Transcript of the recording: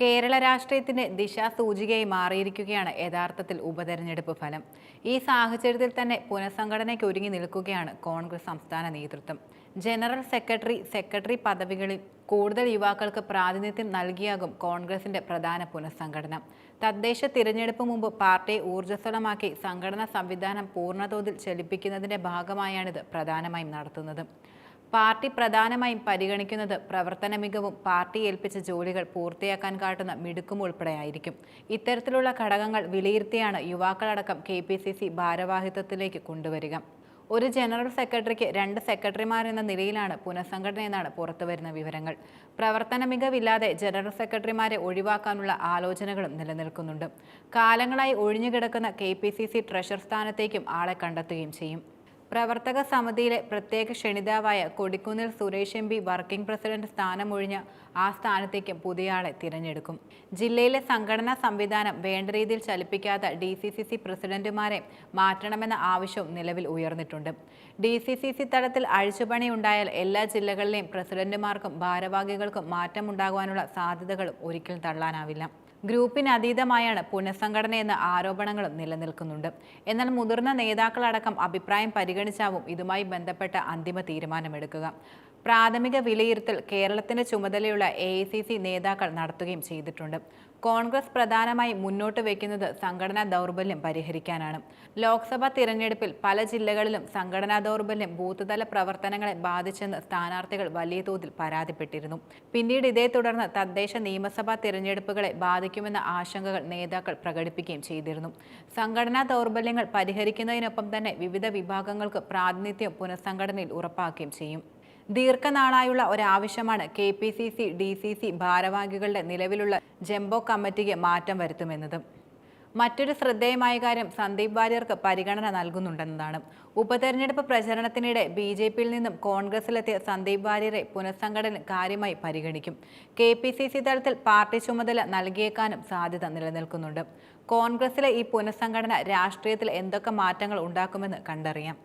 കേരള രാഷ്ട്രീയത്തിന്റെ ദിശാസൂചികയായി മാറിയിരിക്കുകയാണ് യഥാർത്ഥത്തിൽ ഉപതെരഞ്ഞെടുപ്പ് ഫലം. ഈ സാഹചര്യത്തിൽ തന്നെ പുനഃസംഘടനയ്ക്ക് ഒരുങ്ങി നിൽക്കുകയാണ് കോൺഗ്രസ് സംസ്ഥാന നേതൃത്വം. ജനറൽ സെക്രട്ടറി സെക്രട്ടറി പദവികളിൽ കൂടുതൽ യുവാക്കൾക്ക് പ്രാതിനിധ്യം നൽകിയാകും കോൺഗ്രസിന്റെ പ്രധാന പുനഃസംഘടന. തദ്ദേശ തിരഞ്ഞെടുപ്പ് മുമ്പ് പാർട്ടിയെ ഊർജസ്വലമാക്കി സംഘടനാ സംവിധാനം പൂർണതോതിൽ ചലിപ്പിക്കുന്നതിന്റെ ഭാഗമായാണിത് പ്രധാനമായും നടത്തുന്നത്. പാർട്ടി പ്രധാനമായും പരിഗണിക്കുന്നത് പ്രവർത്തന മികവും പാർട്ടി ഏൽപ്പിച്ച ജോലികൾ പൂർത്തിയാക്കാൻ കാട്ടുന്ന മിടുക്കും ഉൾപ്പെടെയായിരിക്കും. ഇത്തരത്തിലുള്ള ഘടകങ്ങൾ വിലയിരുത്തിയാണ് യുവാക്കളടക്കം കെ പി സി സി ഭാരവാഹിത്വത്തിലേക്ക് കൊണ്ടുവരിക. ഒരു ജനറൽ സെക്രട്ടറിക്ക് രണ്ട് സെക്രട്ടറിമാർ എന്ന നിലയിലാണ് പുനഃസംഘടന എന്നാണ് പുറത്തുവരുന്ന വിവരങ്ങൾ. പ്രവർത്തന മികവില്ലാതെ ജനറൽ സെക്രട്ടറിമാരെ ഒഴിവാക്കാനുള്ള ആലോചനകളും നിലനിൽക്കുന്നുണ്ട്. കാലങ്ങളായി ഒഴിഞ്ഞുകിടക്കുന്ന K P C C treasurer സ്ഥാനത്തേക്കും ആളെ കണ്ടെത്തുകയും ചെയ്യും. പ്രവർത്തക സമിതിയിലെ പ്രത്യേക ക്ഷണിതാവായ Kodikunnil Suresh M P working president സ്ഥാനമൊഴിഞ്ഞ ആ സ്ഥാനത്തേക്കും പുതിയയാളെ തിരഞ്ഞെടുക്കും. ജില്ലയിലെ സംഘടനാ സംവിധാനം വേണ്ട രീതിയിൽ ചലിപ്പിക്കാത്ത ഡി സി സി സി പ്രസിഡന്റുമാരെ മാറ്റണമെന്ന ആവശ്യവും നിലവിൽ ഉയർന്നിട്ടുണ്ട്. ഡി സി സി സി തലത്തിൽ അഴിച്ചുപണി ഉണ്ടായാൽ എല്ലാ ജില്ലകളിലെയും പ്രസിഡന്റുമാർക്കും ഭാരവാഹികൾക്കും മാറ്റമുണ്ടാകുവാനുള്ള സാധ്യതകളും ഒരിക്കലും തള്ളാനാവില്ല. ഗ്രൂപ്പിന് അതീതമായാണ് പുനഃസംഘടനയെന്ന ആരോപണങ്ങളും നിലനിൽക്കുന്നുണ്ട്. എന്നാൽ മുതിർന്ന നേതാക്കളടക്കം അഭിപ്രായം പരിഗണിച്ചാവും ഇതുമായി ബന്ധപ്പെട്ട അന്തിമ തീരുമാനമെടുക്കുക. പ്രാഥമിക വിലയിരുത്തൽ കേരളത്തിന്റെ ചുമതലയുള്ള എ നേതാക്കൾ നടത്തുകയും ചെയ്തിട്ടുണ്ട്. കോൺഗ്രസ് പ്രധാനമായി മുന്നോട്ട് വയ്ക്കുന്നത് സംഘടനാ ദൗർബല്യം പരിഹരിക്കാനാണ്. ലോക്സഭാ തിരഞ്ഞെടുപ്പിൽ പല ജില്ലകളിലും സംഘടനാ ദൗർബല്യം ബൂത്ത്തല പ്രവർത്തനങ്ങളെ ബാധിച്ചെന്ന് സ്ഥാനാർത്ഥികൾ വലിയ തോതിൽ പരാതിപ്പെട്ടിരുന്നു. പിന്നീട് ഇതേ തുടർന്ന് തദ്ദേശ നിയമസഭാ തിരഞ്ഞെടുപ്പുകളെ ബാധിക്കുമെന്ന ആശങ്കകൾ നേതാക്കൾ പ്രകടിപ്പിക്കുകയും ചെയ്തിരുന്നു. സംഘടനാ ദൗർബല്യങ്ങൾ പരിഹരിക്കുന്നതിനൊപ്പം തന്നെ വിവിധ വിഭാഗങ്ങൾക്ക് പ്രാതിനിധ്യം പുനഃസംഘടനയിൽ ഉറപ്പാക്കുകയും ചെയ്യും. ദീർഘനാളായുള്ള ഒരാവശ്യമാണ് K P C C D C C ഭാരവാഹികളുടെ നിലവിലുള്ള ജംബോ കമ്മിറ്റിക്ക് മാറ്റം വരുത്തുമെന്നത്. മറ്റൊരു ശ്രദ്ധേയമായ കാര്യം സന്ദീപ് വാര്യർക്ക് പരിഗണന നൽകുന്നുണ്ടെന്നതാണ്. ഉപതെരഞ്ഞെടുപ്പ് പ്രചരണത്തിനിടെ ബി ജെ പിയിൽ നിന്നും കോൺഗ്രസിലെത്തിയ സന്ദീപ് വാര്യരെ പുനഃസംഘടന കാര്യമായി പരിഗണിക്കും. കെ പി സി സി തലത്തിൽ പാർട്ടി ചുമതല നൽകിയേക്കാനും സാധ്യത നിലനിൽക്കുന്നുണ്ട്. കോൺഗ്രസിലെ ഈ പുനഃസംഘടന രാഷ്ട്രീയത്തിൽ എന്തൊക്കെ മാറ്റങ്ങൾ ഉണ്ടാക്കുമെന്ന് കണ്ടറിയാം.